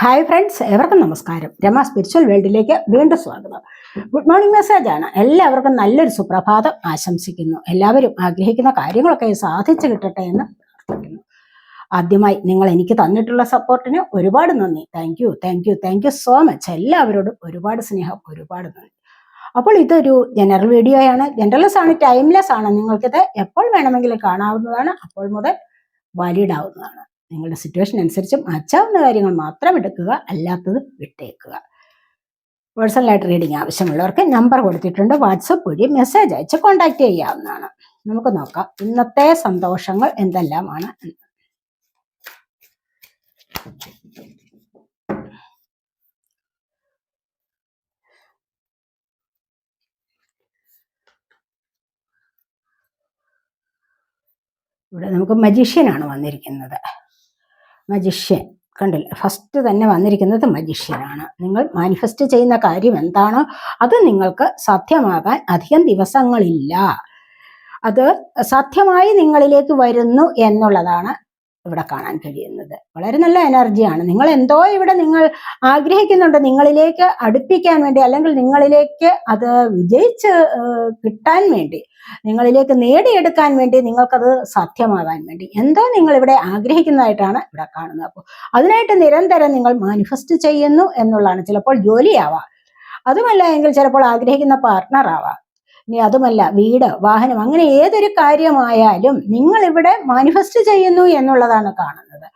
Hi friends എവർക്കും നമസ്കാരം. Rama spiritual വേൾഡിലേക്ക് വീണ്ടും സ്വാഗതം. ഗുഡ് മോർണിംഗ് മെസ്സേജ് ആണ്. എല്ലാവർക്കും നല്ലൊരു സുപ്രഭാതം ആശംസിക്കുന്നു. എല്ലാവരും ആഗ്രഹിക്കുന്ന കാര്യങ്ങളൊക്കെ സാധിച്ചു കിട്ടട്ടെ എന്ന് പ്രാർത്ഥിക്കുന്നു. ആദ്യമായി നിങ്ങൾ എനിക്ക് തന്നിട്ടുള്ള സപ്പോർട്ടിന് ഒരുപാട് നന്ദി. Thank you thank you thank you so much എല്ലാവരോടും ഒരുപാട് സ്നേഹം ഒരുപാട് നന്ദി. അപ്പോൾ ഇതൊരു ജനറൽ വീഡിയോ ആണ്. ജനറൽസ് ആണ് ടൈംലെസ് ആണ്. നിങ്ങൾക്കിത് എപ്പോൾ വേണമെങ്കിലും കാണാവുന്നതാണ്. അപ്പോൾ മുതൽ വാലിഡ് ആവുന്നതാണ്. നിങ്ങളുടെ സിറ്റുവേഷൻ അനുസരിച്ച് മാറ്റാവുന്ന കാര്യങ്ങൾ മാത്രം എടുക്കുക അല്ലാത്തത് വിട്ടേക്കുക. പേഴ്സണലായിട്ട് റീഡിംഗ് ആവശ്യമുള്ളവർക്ക് നമ്പർ കൊടുത്തിട്ടുണ്ട്. വാട്സപ്പ് വഴി മെസ്സേജ് അയച്ച് കോൺടാക്ട് ചെയ്യാവുന്നതാണ്. നമുക്ക് നോക്കാം ഇന്നത്തെ സന്തോഷങ്ങൾ എന്തെല്ലാമാണ്. ഇവിടെ നമുക്ക് മജീഷ്യനാണ് വന്നിരിക്കുന്നത്. മജിഷ്യൻ. കണ്ടില്ല? ഫസ്റ്റ് തന്നെ വന്നിരിക്കുന്നത് മജിഷ്യനാണ്. നിങ്ങൾ മാനിഫെസ്റ്റ് ചെയ്യുന്ന കാര്യം എന്താണോ അത് നിങ്ങൾക്ക് സാധ്യമാകാൻ അധികം ദിവസങ്ങളില്ല. അത് സാധ്യമായി നിങ്ങളിലേക്ക് വരുന്നു എന്നുള്ളതാണ് ഇവിടെ കാണാൻ കഴിയുന്നത്. വളരെ നല്ല എനർജിയാണ് നിങ്ങൾ എന്തോ ഇവിടെ നിങ്ങൾ ആഗ്രഹിക്കുന്നുണ്ട് നിങ്ങളിലേക്ക് അടുപ്പിക്കാൻ വേണ്ടി അല്ലെങ്കിൽ നിങ്ങളിലേക്ക് അത് വിജയിച്ച് കിട്ടാൻ വേണ്ടി നിങ്ങളിലേക്ക് നേടിയെടുക്കാൻ വേണ്ടി നിങ്ങൾക്കത് സാധ്യമാകാൻ വേണ്ടി. എന്തോ നിങ്ങൾ ഇവിടെ ആഗ്രഹിക്കുന്നതായിട്ടാണ് ഇവിടെ കാണുന്നത്. അപ്പോൾ അതിനായിട്ട് നിരന്തരം നിങ്ങൾ മാനിഫെസ്റ്റ് ചെയ്യുന്നു എന്നുള്ളതാണ്. ചിലപ്പോൾ ജോലിയാവാം. അതുമല്ല എങ്കിൽ ചിലപ്പോൾ ആഗ്രഹിക്കുന്ന പാർട്ട്ണർ ആവാം. ഇനി അതുമല്ല വീട് വാഹനം അങ്ങനെ ഏതൊരു കാര്യമായാലും നിങ്ങൾ ഇവിടെ മാനിഫെസ്റ്റ് ചെയ്യുന്നു എന്നുള്ളതാണ് കാണുന്നത്.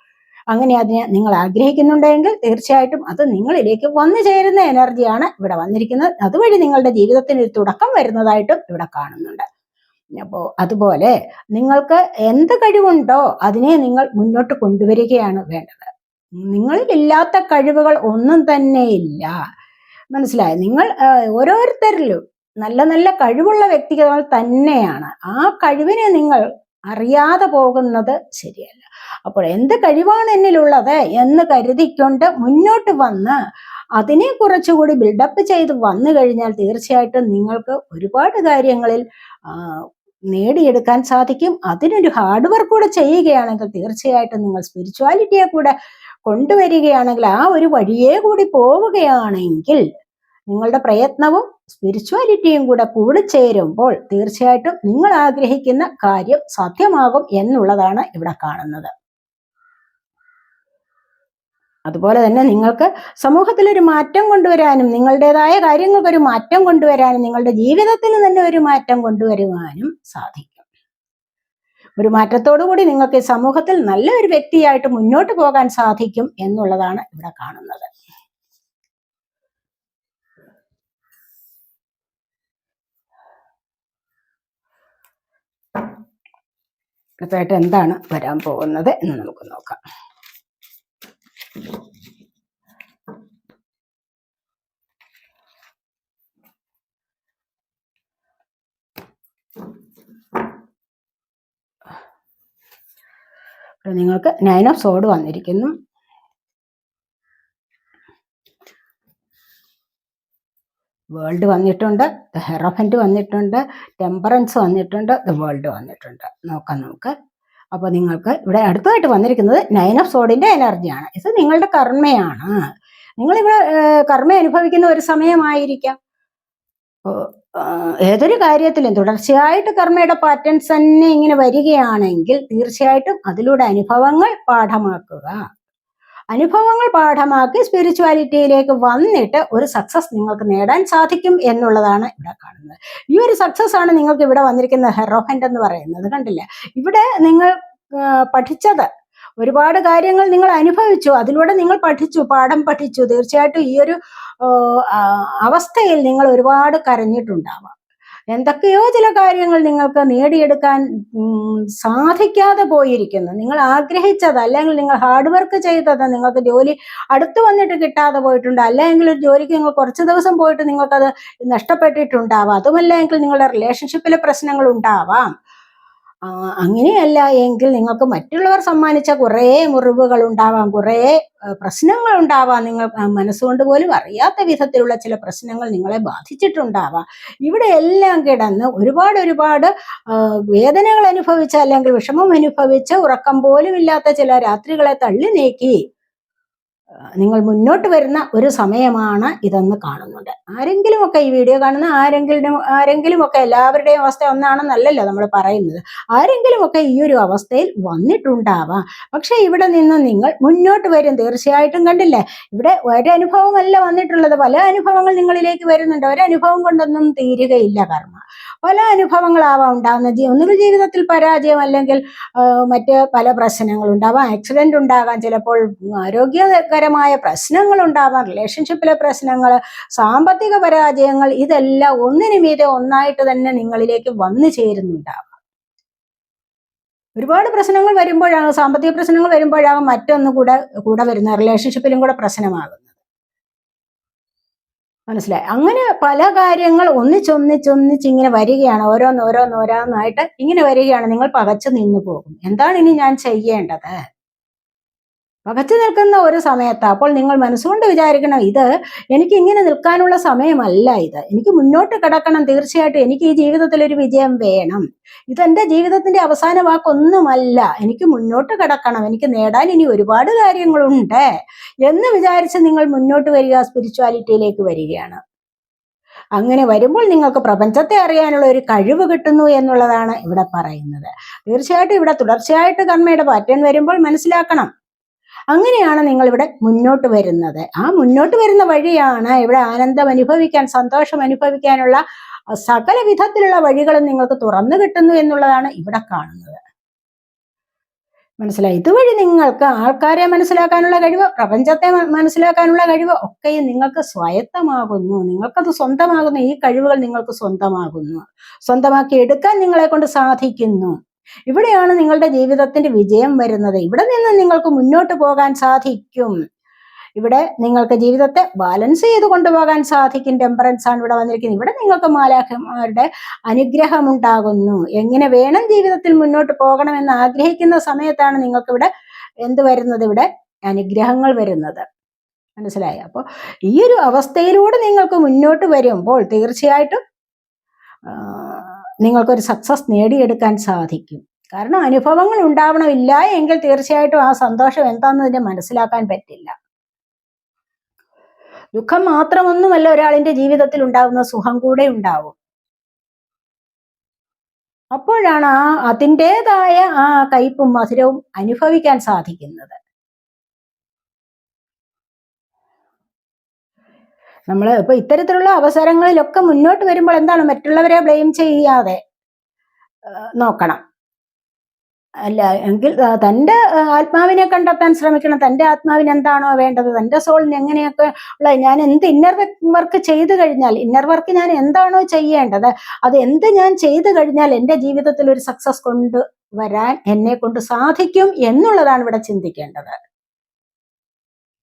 അങ്ങനെ അതിനെ നിങ്ങൾ ആഗ്രഹിക്കുന്നുണ്ടെങ്കിൽ തീർച്ചയായിട്ടും അത് നിങ്ങളിലേക്ക് വന്നു ചേരുന്ന എനർജിയാണ് ഇവിടെ വന്നിരിക്കുന്നത്. അതുവഴി നിങ്ങളുടെ ജീവിതത്തിന് ഒരു തുടക്കം വരുന്നതായിട്ടും ഇവിടെ കാണുന്നുണ്ട്. അപ്പോൾ അതുപോലെ നിങ്ങൾക്ക് എന്ത് കഴിവുണ്ടോ അതിനെ നിങ്ങൾ മുന്നോട്ട് കൊണ്ടുവരികയാണ് വേണ്ടത്. നിങ്ങളിൽ ഇല്ലാത്ത കഴിവുകൾ ഒന്നും തന്നെ ഇല്ല. മനസ്സിലായി? നിങ്ങൾ ഓരോരുത്തരിലും നല്ല നല്ല കഴിവുള്ള വ്യക്തികൾ തന്നെയാണ്. ആ കഴിവിനെ നിങ്ങൾ അറിയാതെ പോകുന്നത് ശരിയല്ല. അപ്പോൾ എന്ത് കഴിവാണ് എന്നിലുള്ളത് എന്ന് കരുതിക്കൊണ്ട് മുന്നോട്ട് വന്ന് അതിനെ കുറച്ചുകൂടി ബിൽഡപ്പ് ചെയ്ത് വന്നു കഴിഞ്ഞാൽ തീർച്ചയായിട്ടും നിങ്ങൾക്ക് ഒരുപാട് കാര്യങ്ങളിൽ നേടിയെടുക്കാൻ സാധിക്കും. അതിനൊരു ഹാർഡ് വർക്ക് കൂടെ ചെയ്യുകയാണെങ്കിൽ തീർച്ചയായിട്ടും നിങ്ങൾ സ്പിരിച്വാലിറ്റിയെ കൂടെ കൊണ്ടുവരികയാണെങ്കിൽ ആ ഒരു വഴിയെ കൂടി പോവുകയാണെങ്കിൽ നിങ്ങളുടെ പ്രയത്നവും സ്പിരിച്വാലിറ്റിയും കൂടെ കൂടിച്ചേരുമ്പോൾ തീർച്ചയായിട്ടും നിങ്ങൾ ആഗ്രഹിക്കുന്ന കാര്യം സാധ്യമാകും എന്നുള്ളതാണ് ഇവിടെ കാണുന്നത്. അതുപോലെ തന്നെ നിങ്ങൾക്ക് സമൂഹത്തിൽ ഒരു മാറ്റം കൊണ്ടുവരാനും നിങ്ങളുടേതായ കാര്യങ്ങൾക്ക് ഒരു മാറ്റം കൊണ്ടുവരാനും നിങ്ങളുടെ ജീവിതത്തിൽ തന്നെ ഒരു മാറ്റം കൊണ്ടുവരുവാനും സാധിക്കും. ഒരു മാറ്റത്തോടുകൂടി നിങ്ങൾക്ക് സമൂഹത്തിൽ നല്ലൊരു വ്യക്തിയായിട്ട് മുന്നോട്ട് പോകാൻ സാധിക്കും എന്നുള്ളതാണ് ഇവിടെ കാണുന്നത്. അടുത്തായിട്ട് എന്താണ് വരാൻ പോകുന്നത് എന്ന് നമുക്ക് നോക്കാം. നിങ്ങൾക്ക് നയൻ ഓഫ് സോഡ് വന്നിരിക്കുന്നു. വേൾഡ് വന്നിട്ടുണ്ട് ഹെറോഫന്റ് വന്നിട്ടുണ്ട് ടെമ്പറൻസ് വന്നിട്ടുണ്ട് ദ വേൾഡ് വന്നിട്ടുണ്ട്. നോക്കാം നമുക്ക്. അപ്പോൾ നിങ്ങൾക്ക് ഇവിടെ അടുത്തതായിട്ട് വന്നിരിക്കുന്നത് നയൻ ഓഫ് സോഡിന്റെ എനർജിയാണ് ഇത് നിങ്ങളുടെ കർമ്മയാണ്. നിങ്ങളിവിടെ കർമ്മ അനുഭവിക്കുന്ന ഒരു സമയമായിരിക്കാം. ഏതൊരു കാര്യത്തിലും തുടർച്ചയായിട്ട് കർമ്മയുടെ പാറ്റേൺസ് തന്നെ ഇങ്ങനെ വരികയാണെങ്കിൽ തീർച്ചയായിട്ടും അതിലൂടെ അനുഭവങ്ങൾ പാഠമാക്കുക. അനുഭവങ്ങൾ പാഠമാക്കി സ്പിരിച്വാലിറ്റിയിലേക്ക് വന്നിട്ട് ഒരു സക്സസ് നിങ്ങൾക്ക് നേടാൻ സാധിക്കും എന്നുള്ളതാണ് ഇവിടെ കാണുന്നത്. ഈ ഒരു സക്സസ് ആണ് നിങ്ങൾക്ക് ഇവിടെ വന്നിരിക്കുന്ന ഹെറോഫന്റ് എന്ന് പറയുന്നത്. കണ്ടില്ല? ഇവിടെ നിങ്ങൾ പഠിച്ചത് ഒരുപാട് കാര്യങ്ങൾ നിങ്ങൾ അനുഭവിച്ചു. അതിലൂടെ നിങ്ങൾ പഠിച്ചു പാഠം പഠിച്ചു. തീർച്ചയായിട്ടും ഈ ഒരു അവസ്ഥയിൽ നിങ്ങൾ ഒരുപാട് കരഞ്ഞിട്ടുണ്ടാവാം. എന്തൊക്കെയോ ചില കാര്യങ്ങൾ നിങ്ങൾക്ക് നേടിയെടുക്കാൻ സാധിക്കാതെ പോയിരിക്കുന്നു. നിങ്ങൾ ആഗ്രഹിച്ചത് അല്ലെങ്കിൽ നിങ്ങൾ ഹാർഡ് വർക്ക് ചെയ്തത് നിങ്ങൾക്ക് ജോലി അടുത്ത് വന്നിട്ട് കിട്ടാതെ പോയിട്ടുണ്ട് അല്ലെങ്കിൽ ഒരു ജോലിക്ക് നിങ്ങൾ കുറച്ച് ദിവസം പോയിട്ട് നിങ്ങൾക്കത് നഷ്ടപ്പെട്ടിട്ടുണ്ടാവാം. അതുമല്ലെങ്കിൽ നിങ്ങളുടെ റിലേഷൻഷിപ്പിലെ പ്രശ്നങ്ങൾ ഉണ്ടാവാം. അങ്ങനെയല്ല എങ്കിൽ നിങ്ങൾക്ക് മറ്റുള്ളവർ സമ്മാനിച്ച കുറേ മുറിവുകൾ ഉണ്ടാവാം കുറേ പ്രശ്നങ്ങൾ ഉണ്ടാവാം. നിങ്ങൾ മനസ്സുകൊണ്ട് പോലും അറിയാത്ത വിധത്തിലുള്ള ചില പ്രശ്നങ്ങൾ നിങ്ങളെ ബാധിച്ചിട്ടുണ്ടാവാം. ഇവിടെ എല്ലാം കിടന്ന് ഒരുപാട് ഒരുപാട് വേദനകൾ അനുഭവിച്ച അല്ലെങ്കിൽ വിഷമം അനുഭവിച്ച് ഉറക്കം പോലും ഇല്ലാത്ത ചില രാത്രികളെ തള്ളി നീക്കി. നിങ്ങൾ മുന്നോട്ട് വരുന്ന ഒരു സമയമാണ് ഇതെന്ന് കാണുന്നുണ്ട്. ആരെങ്കിലും ഒക്കെ ഈ വീഡിയോ കാണുന്ന ആരെങ്കിലും ആരെങ്കിലും ഒക്കെ എല്ലാവരുടെയും അവസ്ഥ ഒന്നാണെന്നല്ലല്ലോ നമ്മൾ പറയുന്നത്. ആരെങ്കിലും ഒക്കെ ഈ ഒരു അവസ്ഥയിൽ വന്നിട്ടുണ്ടാവാം. പക്ഷെ ഇവിടെ നിന്ന് നിങ്ങൾ മുന്നോട്ട് വരും. തീർച്ചയായിട്ടും കണ്ടില്ലേ? ഇവിടെ ഒരനുഭവമല്ല വന്നിട്ടുള്ളത്. പല അനുഭവങ്ങൾ നിങ്ങളിലേക്ക് വരുന്നുണ്ട്. ഒരനുഭവം കൊണ്ടൊന്നും തീരുകയില്ല കർമ്മ. പല അനുഭവങ്ങളാവാം ഉണ്ടാകുന്നത് ഒന്നുകിൽ ജീവിതത്തിൽ പരാജയം അല്ലെങ്കിൽ മറ്റ് പല പ്രശ്നങ്ങളുണ്ടാവാം. ആക്സിഡന്റ് ഉണ്ടാകാം. ചിലപ്പോൾ ആരോഗ്യകരമായ പ്രശ്നങ്ങൾ ഉണ്ടാവാം. റിലേഷൻഷിപ്പിലെ പ്രശ്നങ്ങൾ സാമ്പത്തിക പരാജയങ്ങൾ ഇതെല്ലാം ഒന്നിനു മീതെ ഒന്നായിട്ട് തന്നെ നിങ്ങളിലേക്ക് വന്നു ചേരുന്നുണ്ടാവാം. ഒരുപാട് പ്രശ്നങ്ങൾ വരുമ്പോഴാണ് സാമ്പത്തിക പ്രശ്നങ്ങൾ വരുമ്പോഴാകും മറ്റൊന്ന് കൂടെ കൂടെ വരുന്ന റിലേഷൻഷിപ്പിലും കൂടെ പ്രശ്നമാകുന്നത്. മനസ്സിലായി? അങ്ങനെ പല കാര്യങ്ങൾ ഒന്നിച്ചൊന്നിച്ചൊന്നിച്ച് ഇങ്ങനെ വരികയാണ്. ഓരോന്നോരോന്നോരോന്നായിട്ട് ഇങ്ങനെ വരികയാണ്. നിങ്ങൾ പകച്ചു നിന്നു പോകും. എന്താണ് ഇനി ഞാൻ ചെയ്യേണ്ടത്? പകച്ചു നിൽക്കുന്ന ഒരു സമയത്ത് അപ്പോൾ നിങ്ങൾ മനസ്സുകൊണ്ട് വിചാരിക്കണം ഇത് എനിക്ക് ഇങ്ങനെ നിൽക്കാനുള്ള സമയമല്ല ഇത്. എനിക്ക് മുന്നോട്ട് കിടക്കണം തീർച്ചയായിട്ടും എനിക്ക് ഈ ജീവിതത്തിൽ ഒരു വിജയം വേണം. ഇതെന്റെ ജീവിതത്തിന്റെ അവസാന വാക്കൊന്നുമല്ല. എനിക്ക് മുന്നോട്ട് കിടക്കണം എനിക്ക് നേടാൻ ഇനി ഒരുപാട് കാര്യങ്ങളുണ്ട് എന്ന് വിചാരിച്ച് നിങ്ങൾ മുന്നോട്ട് വരിക സ്പിരിച്വാലിറ്റിയിലേക്ക് വരികയാണ്. അങ്ങനെ വരുമ്പോൾ നിങ്ങൾക്ക് പ്രപഞ്ചത്തെ അറിയാനുള്ള ഒരു കഴിവ് കിട്ടുന്നു എന്നുള്ളതാണ് ഇവിടെ പറയുന്നത്. തീർച്ചയായിട്ടും ഇവിടെ തുടർച്ചയായിട്ട് കർമ്മയുടെ പാറ്റേൺ വരുമ്പോൾ മനസ്സിലാക്കണം. അങ്ങനെയാണ് നിങ്ങൾ ഇവിടെ മുന്നോട്ട് വരുന്നത്. ആ മുന്നോട്ട് വരുന്ന വഴിയാണ് ഇവിടെ ആനന്ദം അനുഭവിക്കാൻ സന്തോഷം അനുഭവിക്കാനുള്ള സകല വിധത്തിലുള്ള വഴികളും നിങ്ങൾക്ക് തുറന്നു കിട്ടുന്നു എന്നുള്ളതാണ് ഇവിടെ കാണുന്നത്. മനസ്സിലായി? ഇതുവഴി നിങ്ങൾക്ക് ആൾക്കാരെ മനസ്സിലാക്കാനുള്ള കഴിവ് പ്രപഞ്ചത്തെ മനസ്സിലാക്കാനുള്ള കഴിവ് ഒക്കെയും നിങ്ങൾക്ക് സ്വായത്തമാകുന്നു. നിങ്ങൾക്കത് സ്വന്തമാകുന്നു ഈ കഴിവുകൾ നിങ്ങൾക്ക് സ്വന്തമാകുന്നു. സ്വന്തമാക്കി എടുക്കാൻ നിങ്ങളെ കൊണ്ട് സാധിക്കുന്നു. ഇവിടെയാണ് നിങ്ങളുടെ ജീവിതത്തിന്റെ വിജയം വരുന്നത്. ഇവിടെ നിന്ന് നിങ്ങൾക്ക് മുന്നോട്ട് പോകാൻ സാധിക്കും. ഇവിടെ നിങ്ങൾക്ക് ജീവിതത്തെ ബാലൻസ് ചെയ്ത് കൊണ്ടുപോകാൻ സാധിക്കും. ടെമ്പറൻസ് ആണ് ഇവിടെ വന്നിരിക്കുന്നത്. ഇവിടെ നിങ്ങൾക്ക് മാലാഖമാരുടെ അനുഗ്രഹം ഉണ്ടാകുന്നു എങ്ങനെ വേണം ജീവിതത്തിൽ മുന്നോട്ട് പോകണമെന്ന് ആഗ്രഹിക്കുന്ന സമയത്താണ് നിങ്ങൾക്ക് ഇവിടെ എന്ത് വരുന്നത്? ഇവിടെ അനുഗ്രഹങ്ങൾ വരുന്നത്. മനസ്സിലായി? അപ്പോൾ ഈ ഒരു അവസ്ഥയിലൂടെ നിങ്ങൾക്ക് മുന്നോട്ട് വരുമ്പോൾ തീർച്ചയായിട്ടും നിങ്ങൾക്കൊരു സക്സസ് നേടിയെടുക്കാൻ സാധിക്കും. കാരണം അനുഭവങ്ങൾ ഉണ്ടാവണമില്ല എങ്കിൽ തീർച്ചയായിട്ടും ആ സന്തോഷം എന്താണെന്ന് മനസ്സിലാക്കാൻ പറ്റില്ല. ദുഃഖം മാത്രമൊന്നുമല്ല ഒരാളിന്റെ ജീവിതത്തിൽ ഉണ്ടാകുന്ന സുഖം കൂടെ ഉണ്ടാവും. അപ്പോഴാണ് ആ അതിന്റെതായ ആ കയ്പും മധുരവും അനുഭവിക്കാൻ സാധിക്കുന്നത്. നമ്മൾ ഇപ്പൊ ഇത്തരത്തിലുള്ള അവസരങ്ങളിലൊക്കെ മുന്നോട്ട് വരുമ്പോൾ എന്താണ് മറ്റുള്ളവരെ ബ്ലെയിം ചെയ്യാതെ നോക്കണം. അല്ല എങ്കിൽ തന്റെ ആത്മാവിനെ കണ്ടെത്താൻ ശ്രമിക്കണം. തന്റെ ആത്മാവിന് എന്താണോ വേണ്ടത്? തന്റെ സോളിന് എങ്ങനെയൊക്കെ ഉള്ള ഞാൻ എന്ത് ഇന്നർ വർക്ക് ചെയ്തു കഴിഞ്ഞാൽ ഇന്നർ വർക്ക് ഞാൻ എന്താണോ ചെയ്യേണ്ടത് അത് എന്ത് ഞാൻ ചെയ്തു കഴിഞ്ഞാൽ എന്റെ ജീവിതത്തിൽ ഒരു സക്സസ് കൊണ്ട് വരാൻ എന്നെ കൊണ്ട് സാധിക്കും എന്നുള്ളതാണ് ഇവിടെ ചിന്തിക്കേണ്ടത്.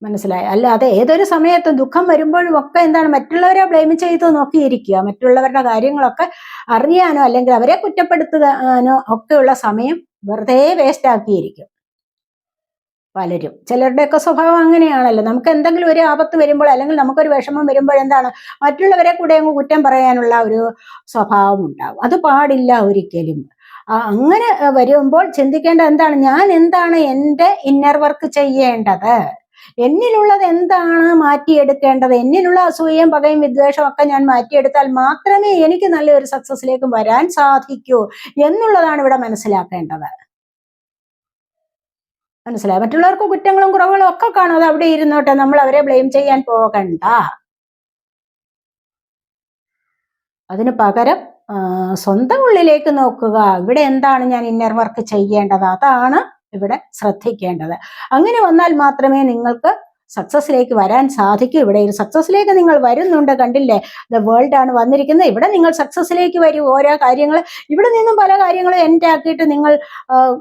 മനസ്സിലായി. അല്ലാതെ ഏതൊരു സമയത്തും ദുഃഖം വരുമ്പോഴും ഒക്കെ എന്താണ് മറ്റുള്ളവരെ ബ്ലെയിം ചെയ്ത് നോക്കിയിരിക്കുക. മറ്റുള്ളവരുടെ കാര്യങ്ങളൊക്കെ അറിയാനോ അല്ലെങ്കിൽ അവരെ കുറ്റപ്പെടുത്തുവാനോ ഒക്കെയുള്ള സമയം വെറുതെ വേസ്റ്റ് ആക്കിയിരിക്കും പലരും. ചിലരുടെയൊക്കെ സ്വഭാവം അങ്ങനെയാണല്ലോ. നമുക്ക് എന്തെങ്കിലും ഒരു ആപത്ത് വരുമ്പോൾ അല്ലെങ്കിൽ നമുക്കൊരു വിഷമം വരുമ്പോൾ എന്താണ് മറ്റുള്ളവരെ കൂടെ അങ്ങ് കുറ്റം പറയാനുള്ള ഒരു സ്വഭാവം ഉണ്ടാവും. അത് പാടില്ല ഒരിക്കലും. അങ്ങനെ വരുമ്പോൾ ചിന്തിക്കേണ്ട എന്താണ്? ഞാൻ എന്താണ് എന്റെ ഇന്നർ വർക്ക് ചെയ്യേണ്ടത്? എന്നിലുള്ളത് എന്താണ് മാറ്റിയെടുക്കേണ്ടത്? എന്നിലുള്ള അസൂയയും പകയും വിദ്വേഷവും ഒക്കെ ഞാൻ മാറ്റിയെടുത്താൽ മാത്രമേ എനിക്ക് നല്ലൊരു സക്സസിലേക്ക് വരാൻ സാധിക്കൂ എന്നുള്ളതാണ് ഇവിടെ മനസ്സിലാക്കേണ്ടത്. മനസ്സിലായി? മറ്റുള്ളവർക്ക് കുറ്റങ്ങളും കുറവുകളും ഒക്കെ കാണും അത് അവിടെ ഇരുന്നോട്ടെ. നമ്മൾ അവരെ ബ്ലെയിം ചെയ്യാൻ പോകണ്ട. അതിന് പകരം സ്വന്തം ഉള്ളിലേക്ക് നോക്കുക. ഇവിടെ എന്താണ് ഞാൻ ഇന്നർ വർക്ക് ചെയ്യേണ്ടത്? അതാണ് ഇവിടെ ശ്രദ്ധിക്കേണ്ടത്. അങ്ങനെ വന്നാൽ മാത്രമേ നിങ്ങൾക്ക് സക്സസ്സിലേക്ക് വരാൻ സാധിക്കൂ. ഇവിടെ ഒരു സക്സസിലേക്ക് നിങ്ങൾ വരുന്നുണ്ട് കണ്ടില്ലേ? ദ വേൾഡ് ആണ് വന്നിരിക്കുന്നത്. ഇവിടെ നിങ്ങൾ സക്സസ്സിലേക്ക് വരൂ. ഓരോ കാര്യങ്ങൾ ഇവിടെ നിന്നും പല കാര്യങ്ങളും എന്റെ ആക്കിയിട്ട് നിങ്ങൾ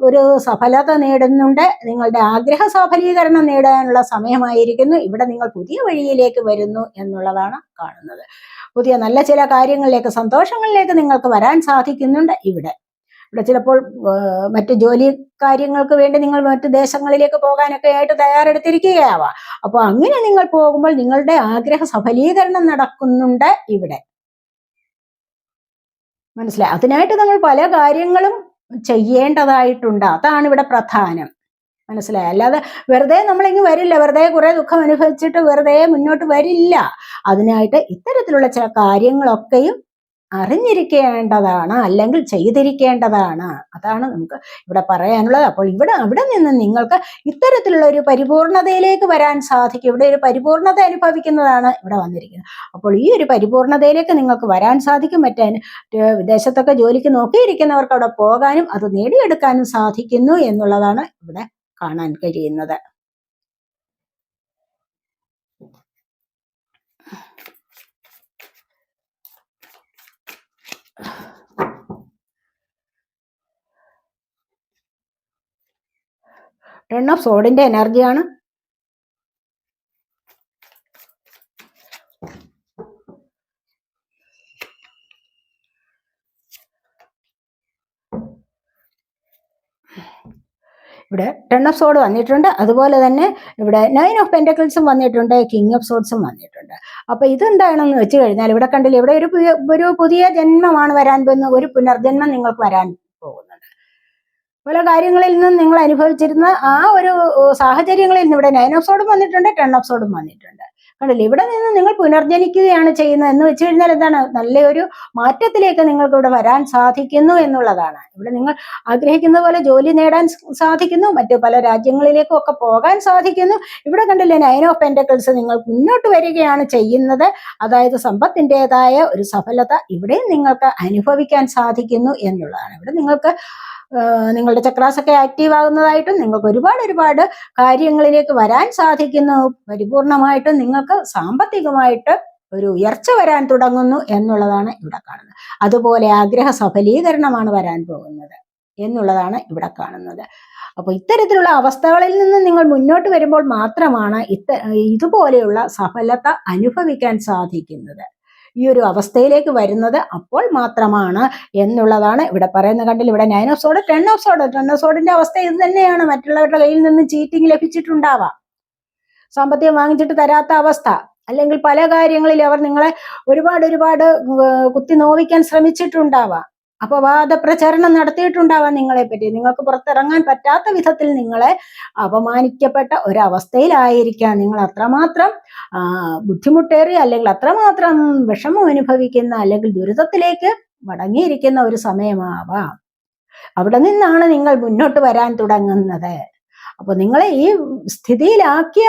ഒരു സഫലത നേടുന്നുണ്ട്. നിങ്ങളുടെ ആഗ്രഹ സഫലീകരണം നേടാനുള്ള സമയമായിരിക്കുന്നു. ഇവിടെ നിങ്ങൾ പുതിയ വഴിയിലേക്ക് വരുന്നു എന്നുള്ളതാണ് കാണുന്നത്. പുതിയ നല്ല ചില കാര്യങ്ങളിലേക്ക് സന്തോഷങ്ങളിലേക്ക് നിങ്ങൾക്ക് വരാൻ സാധിക്കുന്നുണ്ട് ഇവിടെ. ഇവിടെ ചിലപ്പോൾ മറ്റ് ജോലി കാര്യങ്ങൾക്ക് വേണ്ടി നിങ്ങൾ മറ്റ് ദേശങ്ങളിലേക്ക് പോകാനൊക്കെ ആയിട്ട് തയ്യാറെടുത്തിരിക്കുകയാവാം. അപ്പോൾ അങ്ങനെ നിങ്ങൾ പോകുമ്പോൾ നിങ്ങളുടെ ആഗ്രഹ സഫലീകരണം നടക്കുന്നുണ്ട് ഇവിടെ. മനസ്സിലായി? അതിനായിട്ട് നമ്മൾ പല കാര്യങ്ങളും ചെയ്യേണ്ടതായിട്ടുണ്ട്. അതാണ് ഇവിടെ പ്രധാനം. മനസ്സിലായി? അല്ലാതെ വെറുതെ നമ്മളിങ്ങ് വരില്ല. വെറുതെ കുറെ ദുഃഖം അനുഭവിച്ചിട്ട് വെറുതെ മുന്നോട്ട് വരില്ല. അതിനായിട്ട് ഇത്തരത്തിലുള്ള ചില കാര്യങ്ങളൊക്കെയും അറിഞ്ഞിരിക്കേണ്ടതാണ് അല്ലെങ്കിൽ ചെയ്തിരിക്കേണ്ടതാണ്. അതാണ് നമുക്ക് ഇവിടെ പറയാനുള്ളത്. അപ്പോൾ ഇവിടെ അവിടെ നിന്ന് നിങ്ങൾക്ക് ഇത്തരത്തിലുള്ള ഒരു പരിപൂർണതയിലേക്ക് വരാൻ സാധിക്കും. ഇവിടെ ഒരു പരിപൂർണത അനുഭവിക്കുന്നതാണ് ഇവിടെ വന്നിരിക്കുന്നത്. അപ്പോൾ ഈ ഒരു പരിപൂർണതയിലേക്ക് നിങ്ങൾക്ക് വരാൻ സാധിക്കും. മറ്റേ വിദേശത്തൊക്കെ ജോലിക്ക് നോക്കിയിരിക്കുന്നവർക്ക് അവിടെ പോകാനും അത് നേടിയെടുക്കാനും സാധിക്കുന്നു എന്നുള്ളതാണ് ഇവിടെ കാണാൻ കഴിയുന്നത്. ടെൺ ഓഫ് സോഡിന്റെ എനർജിയാണ് ഇവിടെ ടെൺ ഓഫ് സോഡ് വന്നിട്ടുണ്ട്. അതുപോലെ തന്നെ ഇവിടെ നയൻ ഓഫ് പെന്റക്കിൾസും വന്നിട്ടുണ്ട്. കിങ് ഓഫ് സോഡ്സും വന്നിട്ടുണ്ട്. അപ്പൊ ഇതെന്താണെന്ന് വെച്ച് കഴിഞ്ഞാൽ ഇവിടെ കണ്ടില്ല ഇവിടെ ഒരു ഒരു പുതിയ ജന്മമാണ് വരാൻ പോകുന്നത്. ഒരു പുനർജന്മം നിങ്ങൾക്ക് വരാൻ പോകുന്നുണ്ട്. പല കാര്യങ്ങളിൽ നിന്നും നിങ്ങൾ അനുഭവിച്ചിരുന്ന ആ ഒരു സാഹചര്യങ്ങളിൽ നിന്ന് ഇവിടെ നയൻ ഓഫ് സോഡും വന്നിട്ടുണ്ട്. ടെൺ ഓഫ് സോഡും വന്നിട്ടുണ്ട്. കണ്ടില്ലേ? ഇവിടെ നിന്ന് നിങ്ങൾ പുനർജനിക്കുകയാണ് ചെയ്യുന്നത് എന്ന് വെച്ച് കഴിഞ്ഞാൽ എന്താണ്? നല്ലൊരു മാറ്റത്തിലേക്ക് നിങ്ങൾക്ക് ഇവിടെ വരാൻ സാധിക്കുന്നു എന്നുള്ളതാണ്. ഇവിടെ നിങ്ങൾ ആഗ്രഹിക്കുന്ന പോലെ ജോലി നേടാൻ സാധിക്കുന്നു. മറ്റു പല രാജ്യങ്ങളിലേക്കും ഒക്കെ പോകാൻ സാധിക്കുന്നു. ഇവിടെ കണ്ടല്ലേ? നയൻ ഓഫ് പെന്റക്കിൾസ് നിങ്ങൾ മുന്നോട്ട് വരികയാണ് ചെയ്യുന്നത്. അതായത് സമ്പത്തിന്റെതായ ഒരു സഫലത ഇവിടെ നിങ്ങൾക്ക് അനുഭവിക്കാൻ സാധിക്കുന്നു എന്നുള്ളതാണ്. ഇവിടെ നിങ്ങൾക്ക് നിങ്ങളുടെ ചക്രാസ് ഒക്കെ ആക്റ്റീവ് ആകുന്നതായിട്ടും നിങ്ങൾക്ക് ഒരുപാട് ഒരുപാട് കാര്യങ്ങളിലേക്ക് വരാൻ സാധിക്കുന്നു. പരിപൂർണമായിട്ടും നിങ്ങൾക്ക് സാമ്പത്തികമായിട്ട് ഒരു ഉയർച്ച വരാൻ തുടങ്ങുന്നു എന്നുള്ളതാണ് ഇവിടെ കാണുന്നത്. അതുപോലെ ആഗ്രഹ സഫലീകരണമാണ് വരാൻ പോകുന്നത് എന്നുള്ളതാണ് ഇവിടെ കാണുന്നത്. അപ്പോൾ ഇത്തരത്തിലുള്ള അവസ്ഥകളിൽ നിന്ന് നിങ്ങൾ മുന്നോട്ട് വരുമ്പോൾ മാത്രമാണ് ഇത്ത ഇതുപോലെയുള്ള സഫലത അനുഭവിക്കാൻ സാധിക്കുന്നത്. ഈ ഒരു അവസ്ഥയിലേക്ക് വരുന്നത് അപ്പോൾ മാത്രമാണ് എന്നുള്ളതാണ് ഇവിടെ പറയുന്ന കണ്ടിൽ ഇവിടെ nine of sword ten of sword ten of സോഡിന്റെ അവസ്ഥ ഇത് തന്നെയാണ്. മറ്റുള്ളവരുടെ കയ്യിൽ നിന്ന് ചീറ്റിംഗ് ലഭിച്ചിട്ടുണ്ടാവാം. സാമ്പത്തികം വാങ്ങിച്ചിട്ട് തരാത്ത അവസ്ഥ. അല്ലെങ്കിൽ പല കാര്യങ്ങളിൽ അവർ നിങ്ങളെ ഒരുപാട് ഒരുപാട് കുത്തി നോവിക്കാൻ ശ്രമിച്ചിട്ടുണ്ടാവാം. അപവാദ പ്രചരണം നടത്തിയിട്ടുണ്ടാവാം നിങ്ങളെ പറ്റി നിങ്ങൾക്ക് പുറത്തിറങ്ങാൻ പറ്റാത്ത വിധത്തിൽ നിങ്ങളെ അപമാനിക്കപ്പെട്ട ഒരവസ്ഥയിലായിരിക്കാം. നിങ്ങൾ അത്രമാത്രം ബുദ്ധിമുട്ടേറി അല്ലെങ്കിൽ അത്രമാത്രം വിഷമം അനുഭവിക്കുന്ന അല്ലെങ്കിൽ ദുരിതത്തിലേക്ക് മടങ്ങിയിരിക്കുന്ന ഒരു സമയമാവാം. അവിടെ നിന്നാണ് നിങ്ങൾ മുന്നോട്ട് വരാൻ തുടങ്ങുന്നത്. അപ്പൊ നിങ്ങളെ ഈ സ്ഥിതിയിലാക്കിയ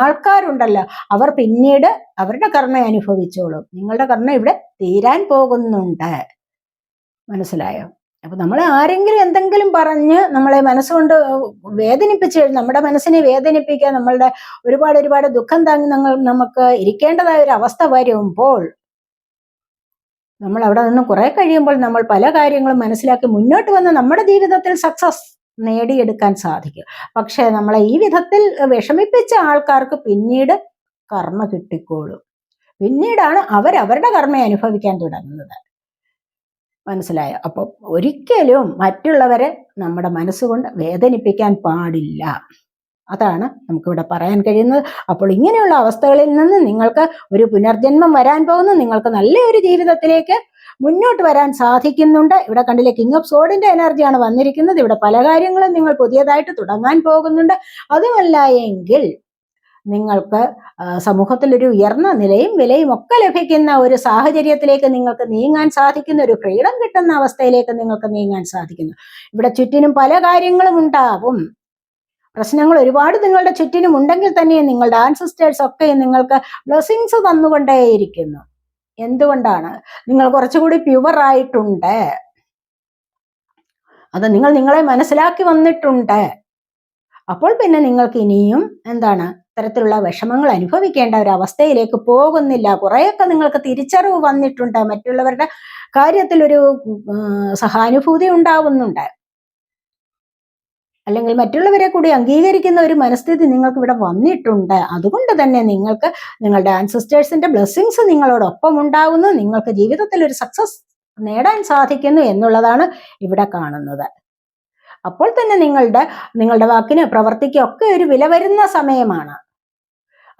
ആൾക്കാരുണ്ടല്ലോ അവർ പിന്നീട് അവരുടെ കർമ്മ അനുഭവിച്ചോളും. നിങ്ങളുടെ കർമ്മ ഇവിടെ തീരാൻ പോകുന്നുണ്ട്. മനസ്സിലായോ? അപ്പൊ നമ്മൾ ആരെങ്കിലും എന്തെങ്കിലും പറഞ്ഞ് നമ്മളെ മനസ്സുകൊണ്ട് വേദനിപ്പിച്ച് നമ്മുടെ മനസ്സിനെ വേദനിപ്പിക്കാൻ നമ്മളുടെ ഒരുപാട് ഒരുപാട് ദുഃഖം താങ്ങി നമ്മൾ നമുക്ക് ഇരിക്കേണ്ടതായ ഒരു അവസ്ഥ വരുമ്പോൾ നമ്മൾ അവിടെ നിന്ന് കുറെ കഴിയുമ്പോൾ നമ്മൾ പല കാര്യങ്ങളും മനസ്സിലാക്കി മുന്നോട്ട് വന്ന് നമ്മുടെ ജീവിതത്തിൽ സക്സസ് നേടിയെടുക്കാൻ സാധിക്കും. പക്ഷെ നമ്മളെ ഈ വിധത്തിൽ വിഷമിപ്പിച്ച ആൾക്കാർക്ക് പിന്നീട് കർമ്മ കിട്ടിക്കോളും. പിന്നീടാണ് അവർ അവരുടെ കർമ്മ അനുഭവിക്കാൻ തുടങ്ങുന്നത്. മനസ്സിലായോ? അപ്പോൾ ഒരിക്കലും മറ്റുള്ളവരെ നമ്മുടെ മനസ്സുകൊണ്ട് വേദനിപ്പിക്കാൻ പാടില്ല. അതാണ് നമുക്കിവിടെ പറയാൻ കഴിയുന്നത്. അപ്പോൾ ഇങ്ങനെയുള്ള അവസ്ഥകളിൽ നിന്ന് നിങ്ങൾക്ക് ഒരു പുനർജന്മം വരാൻ പോകുന്നു. നിങ്ങൾക്ക് നല്ലൊരു ജീവിതത്തിലേക്ക് മുന്നോട്ട് വരാൻ സാധിക്കുന്നുണ്ട്. ഇവിടെ കണ്ടില്ലേ കിങ് ഓഫ് സോഡിന്റെ എനർജിയാണ് വന്നിരിക്കുന്നത്. ഇവിടെ പല കാര്യങ്ങളും നിങ്ങൾ പുതിയതായിട്ട് തുടങ്ങാൻ പോകുന്നുണ്ട്. അതുമല്ല എങ്കിൽ നിങ്ങൾക്ക് സമൂഹത്തിൽ ഒരു ഉയർന്ന നിലയും വിലയും ഒക്കെ ലഭിക്കുന്ന ഒരു സാഹചര്യത്തിലേക്ക് നിങ്ങൾക്ക് നീങ്ങാൻ സാധിക്കുന്ന ഒരു ഫ്രീഡം കിട്ടുന്ന അവസ്ഥയിലേക്ക് നിങ്ങൾക്ക് നീങ്ങാൻ സാധിക്കുന്നു. ഇവിടെ ചുറ്റിനും പല കാര്യങ്ങളും ഉണ്ടാവും. പ്രശ്നങ്ങൾ ഒരുപാട് നിങ്ങളുടെ ചുറ്റിനും ഉണ്ടെങ്കിൽ തന്നെ നിങ്ങളുടെ ആൻസിസ്റ്റേഴ്സ് ഒക്കെ നിങ്ങൾക്ക് ബ്ലെസ്സിങ്സ് തന്നുകൊണ്ടേയിരിക്കുന്നു. എന്തുകൊണ്ടാണ്? നിങ്ങൾ കുറച്ചുകൂടി പ്യുവർ ആയിട്ടുണ്ട്. അത് നിങ്ങൾ നിങ്ങളെ മനസ്സിലാക്കി വന്നിട്ടുണ്ട്. അപ്പോൾ പിന്നെ നിങ്ങൾക്ക് ഇനിയും എന്താണ്? ഇത്തരത്തിലുള്ള വിഷമങ്ങൾ അനുഭവിക്കേണ്ട ഒരു അവസ്ഥയിലേക്ക് പോകുന്നില്ല. കുറേയൊക്കെ നിങ്ങൾക്ക് തിരിച്ചറിവ് വന്നിട്ടുണ്ട്. മറ്റുള്ളവരുടെ കാര്യത്തിൽ ഒരു സഹാനുഭൂതി ഉണ്ടാവുന്നുണ്ട്. അല്ലെങ്കിൽ മറ്റുള്ളവരെ കൂടി അംഗീകരിക്കുന്ന ഒരു മനസ്ഥിതി നിങ്ങൾക്ക് ഇവിടെ വന്നിട്ടുണ്ട്. അതുകൊണ്ട് തന്നെ നിങ്ങൾക്ക് നിങ്ങളുടെ ആൻസിസ്റ്റേഴ്സിന്റെ ബ്ലെസ്സിങ്സ് നിങ്ങളോടൊപ്പം ഉണ്ടാകുന്നു നിങ്ങൾക്ക് ജീവിതത്തിൽ ഒരു സക്സസ് നേടാൻ സാധിക്കുന്നു എന്നുള്ളതാണ് ഇവിടെ കാണുന്നത്. അപ്പോൾ തന്നെ നിങ്ങളുടെ നിങ്ങളുടെ വാക്കിന് പ്രവർത്തിക്കും ഒക്കെ ഒരു വില വരുന്ന സമയമാണ്.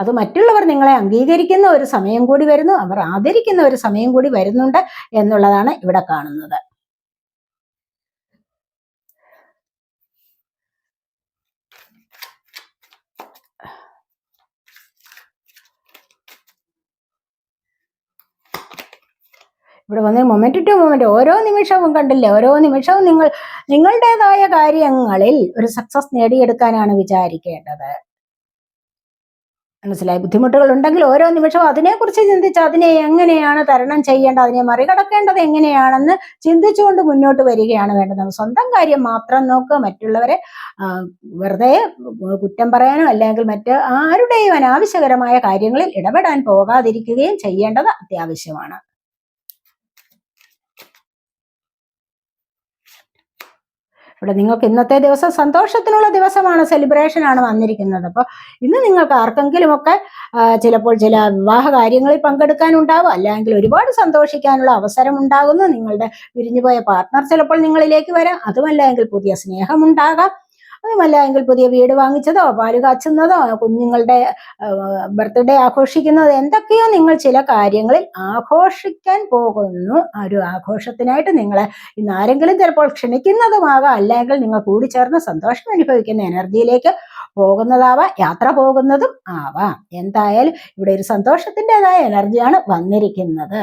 അത് മറ്റുള്ളവർ നിങ്ങളെ അംഗീകരിക്കുന്ന ഒരു സമയം കൂടി വരുന്നു. അവർ ആദരിക്കുന്ന ഒരു സമയം കൂടി വരുന്നുണ്ട് എന്നുള്ളതാണ് ഇവിടെ കാണുന്നത്. ഇവിടെ വന്ന് മൊമെന്റ് ടു മൊമെന്റ് ഓരോ നിമിഷവും കണ്ടില്ലേ? ഓരോ നിമിഷവും നിങ്ങൾ നിങ്ങളുടേതായ കാര്യങ്ങളിൽ ഒരു സക്സസ് നേടിയെടുക്കാനാണ് വിചാരിക്കേണ്ടത്. മനസ്സിലായി? ബുദ്ധിമുട്ടുകൾ ഉണ്ടെങ്കിൽ ഓരോ നിമിഷവും അതിനെക്കുറിച്ച് ചിന്തിച്ച് അതിനെ എങ്ങനെയാണ് തരണം ചെയ്യേണ്ടത്? അതിനെ മറികടക്കേണ്ടത് എങ്ങനെയാണെന്ന് ചിന്തിച്ചുകൊണ്ട് മുന്നോട്ട് വരികയാണ് വേണ്ടത്. സ്വന്തം കാര്യം മാത്രം നോക്കുക. മറ്റുള്ളവരെ വെറുതെ കുറ്റം പറയാനോ അല്ലെങ്കിൽ മറ്റ് ആരുടെയും അനാവശ്യകരമായ കാര്യങ്ങളിൽ ഇടപെടാൻ പോകാതിരിക്കുകയും ചെയ്യേണ്ടത് അത്യാവശ്യമാണ്. ഇവിടെ നിങ്ങൾക്ക് ഇന്നത്തെ ദിവസം സന്തോഷത്തിനുള്ള ദിവസമാണ് സെലിബ്രേഷൻ ആണ് വന്നിരിക്കുന്നത്. അപ്പോൾ ഇന്ന് നിങ്ങൾക്ക് ആർക്കെങ്കിലും ഒക്കെ ചിലപ്പോൾ ചില വിവാഹ കാര്യങ്ങളിൽ പങ്കെടുക്കാനുണ്ടാവും അല്ലെങ്കിൽ ഒരുപാട് സന്തോഷിക്കാനുള്ള അവസരം ഉണ്ടാകുന്നു. നിങ്ങളുടെ വിരിഞ്ഞുപോയ പാർട്ട്ണർ ചിലപ്പോൾ നിങ്ങളിലേക്ക് വരാം. അതുമല്ല എങ്കിൽ പുതിയ സ്നേഹമുണ്ടാകാം അതുമല്ല എങ്കിൽ പുതിയ വീട് വാങ്ങിച്ചതോ പാൽ കാച്ചുന്നതോ കുഞ്ഞുങ്ങളുടെ ബർത്ത്ഡേ ആഘോഷിക്കുന്നതോ എന്തൊക്കെയോ നിങ്ങൾ ചില കാര്യങ്ങളിൽ ആഘോഷിക്കാൻ പോകുന്നു. ഒരു ആഘോഷത്തിനായിട്ട് നിങ്ങളെ ഇന്ന് ആരെങ്കിലും ചിലപ്പോൾ ക്ഷണിക്കുന്നതുമാകാം. അല്ലെങ്കിൽ നിങ്ങൾ കൂടി കൂടിച്ചേർന്ന് സന്തോഷം അനുഭവിക്കുന്ന എനർജിയിലേക്ക് പോകുന്നതാവാം യാത്ര പോകുന്നതും ആവാം. എന്തായാലും ഇവിടെ ഒരു സന്തോഷത്തിന്റെതായ എനർജിയാണ് വന്നിരിക്കുന്നത്.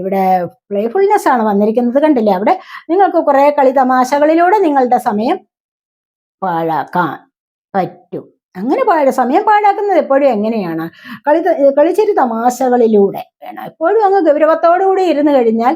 ഇവിടെ പ്ലേഫുൾനെസ് ആണ് വന്നിരിക്കുന്നത് കണ്ടില്ലേ? അവിടെ നിങ്ങൾക്ക് കുറേ കളി തമാശകളിലൂടെ നിങ്ങളുടെ സമയം പാഴാക്കാൻ പറ്റും. അങ്ങനെ പാഴ സമയം പാഴാക്കുന്നത് എപ്പോഴും എങ്ങനെയാണ്? കളി കളിച്ചിരി തമാശകളിലൂടെ വേണം. എപ്പോഴും അങ്ങ് ഗൗരവത്തോടുകൂടി ഇരുന്ന് കഴിഞ്ഞാൽ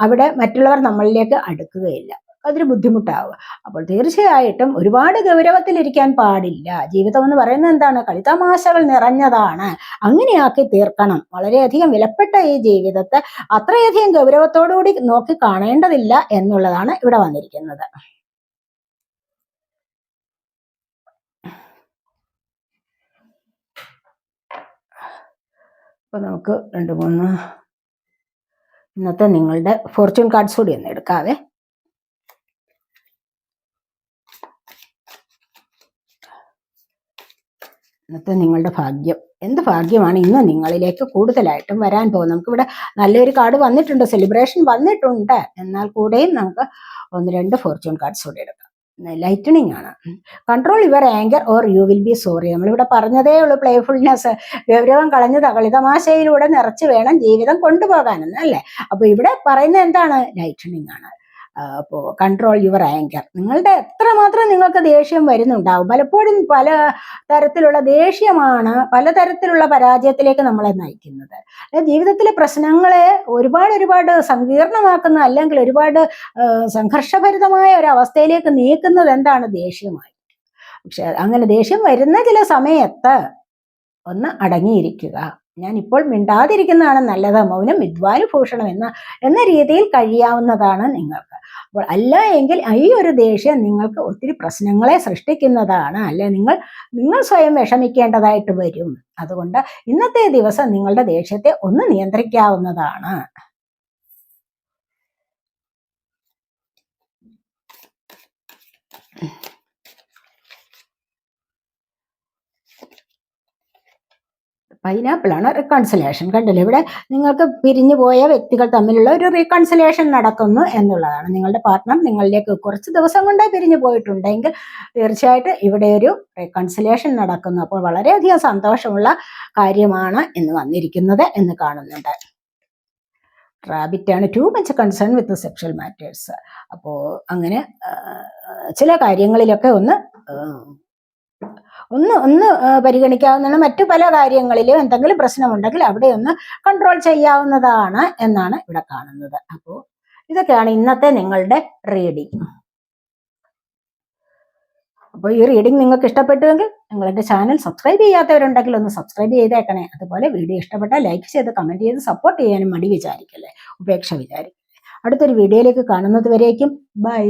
അവിടെ മറ്റുള്ളവർ നമ്മളിലേക്ക് അടുക്കുകയില്ല. അതൊരു ബുദ്ധിമുട്ടാവുക. അപ്പോൾ തീർച്ചയായിട്ടും ഒരുപാട് ഗൗരവത്തിലിരിക്കാൻ പാടില്ല. ജീവിതം എന്ന് പറയുന്നത് എന്താണ്? കളിതമാശകൾ നിറഞ്ഞതാണ്. അങ്ങനെയാക്കി തീർക്കണം. വളരെയധികം വിലപ്പെട്ട ഈ ജീവിതത്തെ അത്രയധികം ഗൗരവത്തോടുകൂടി നോക്കി കാണേണ്ടതില്ല എന്നുള്ളതാണ് ഇവിടെ വന്നിരിക്കുന്നത്. അപ്പോൾ നമുക്ക് രണ്ട് മൂന്ന്. ഇന്നത്തെ നിങ്ങളുടെ ഫോർച്യൂൺ കാർഡ്സ് കൂടി ഒന്ന് എടുക്കാവേ. ഇന്നത്തെ നിങ്ങളുടെ ഭാഗ്യം. എന്ത് ഭാഗ്യമാണ് ഇന്ന് നിങ്ങളിലേക്ക് കൂടുതലായിട്ടും വരാൻ പോകുന്നത്? നമുക്കിവിടെ നല്ലൊരു കാർഡ് വന്നിട്ടുണ്ട്. സെലിബ്രേഷൻ വന്നിട്ടുണ്ട്. എന്നാൽ കൂടെയും നമുക്ക് ഒന്ന് രണ്ട് ഫോർച്യൂൺ കാർഡ്സ് കൂടി എടുക്കാം. ലൈറ്റണിങ് ആണ്. Control your anger or you will be sorry നമ്മളിവിടെ പറഞ്ഞതേ ഉള്ളൂ പ്ലേഫുൾനെസ് ഗൗരവം കളഞ്ഞ് കളിതമാശയിലൂടെ നിറച്ച് വേണം ജീവിതം കൊണ്ടുപോകാനെന്ന് അല്ലേ? അപ്പൊ ഇവിടെ പറയുന്നത് എന്താണ്? ലൈറ്റണിങ് ആണ്. കൺട്രോൾ യുവർ ആങ്കർ നിങ്ങളുടെ എത്രമാത്രം നിങ്ങൾക്ക് ദേഷ്യം വരുന്നുണ്ടാവും പലപ്പോഴും പല തരത്തിലുള്ള ദേഷ്യമാണ് പലതരത്തിലുള്ള പരാജയത്തിലേക്ക് നമ്മളെ നയിക്കുന്നത്. ജീവിതത്തിലെ പ്രശ്നങ്ങളെ ഒരുപാട് ഒരുപാട് സങ്കീർണമാക്കുന്ന അല്ലെങ്കിൽ ഒരുപാട് സംഘർഷഭരിതമായ ഒരു അവസ്ഥയിലേക്ക് നീക്കുന്നത് എന്താണ് ദേഷ്യമായി പക്ഷെ അങ്ങനെ ദേഷ്യം വരുന്ന ചില സമയത്ത് ഒന്ന് അടങ്ങിയിരിക്കുക. ഞാൻ ഇപ്പോൾ മിണ്ടാതിരിക്കുന്നതാണ് നല്ലത് മൗനം വിദ്വാനുഭൂഷണം എന്ന എന്ന രീതിയിൽ കഴിയാവുന്നതാണ് നിങ്ങൾക്ക്. അപ്പോൾ അല്ല എങ്കിൽ ഈ ഒരു ദേഷ്യം നിങ്ങൾക്ക് ഒത്തിരി പ്രശ്നങ്ങളെ സൃഷ്ടിക്കുന്നതാണ്. അല്ലെ? നിങ്ങൾ നിങ്ങൾ സ്വയം വിഷമിക്കേണ്ടതായിട്ട് വരും. അതുകൊണ്ട് ഇന്നത്തെ ദിവസം നിങ്ങളുടെ ദേഷ്യത്തെ ഒന്ന് നിയന്ത്രിക്കാവുന്നതാണ്. പൈനാപ്പിളാണ് റീകൺസിലേഷൻ കണ്ടല്ലോ? ഇവിടെ നിങ്ങൾക്ക് പിരിഞ്ഞു പോയ വ്യക്തികൾ തമ്മിലുള്ള ഒരു റീകൺസിലേഷൻ നടക്കുന്നു എന്നുള്ളതാണ്. നിങ്ങളുടെ പാർട്ട്ണർ നിങ്ങളിലേക്ക് കുറച്ച് ദിവസം കൊണ്ടേ പിരിഞ്ഞു പോയിട്ടുണ്ടെങ്കിൽ തീർച്ചയായിട്ടും ഇവിടെ ഒരു റീകൺസിലേഷൻ നടക്കുന്നു. അപ്പോൾ വളരെയധികം സന്തോഷമുള്ള കാര്യമാണ് എന്ന് വന്നിരിക്കുന്നത് എന്ന് കാണുന്നുണ്ട്. റാബിറ്റ് ആണ് too much concern with sexual matters അപ്പോൾ അങ്ങനെ ചില കാര്യങ്ങളിലൊക്കെ ഒന്ന് ഒന്ന് ഒന്ന് പരിഗണിക്കാവുന്നതാണ്. മറ്റു പല കാര്യങ്ങളിലും എന്തെങ്കിലും പ്രശ്നമുണ്ടെങ്കിൽ അവിടെ ഒന്ന് കൺട്രോൾ ചെയ്യാവുന്നതാണ് എന്നാണ് ഇവിടെ കാണുന്നത്. അപ്പോൾ ഇതൊക്കെയാണ് ഇന്നത്തെ നിങ്ങളുടെ റീഡിങ് അപ്പോൾ ഈ റീഡിംഗ് നിങ്ങൾക്ക് ഇഷ്ടപ്പെട്ടുവെങ്കിൽ നിങ്ങളുടെ ചാനൽ സബ്സ്ക്രൈബ് ചെയ്യാത്തവരുണ്ടെങ്കിൽ ഒന്ന് സബ്സ്ക്രൈബ് ചെയ്തേക്കണേ. അതുപോലെ വീഡിയോ ഇഷ്ടപ്പെട്ടാൽ ലൈക്ക് ചെയ്ത് കമന്റ് ചെയ്ത് സപ്പോർട്ട് ചെയ്യാനും മടി വിചാരിക്കല്ലേ? ഉപേക്ഷ വിചാരിക്കല്ലേ? അടുത്തൊരു വീഡിയോയിലേക്ക് കാണുന്നത് വരേക്കും. ബൈ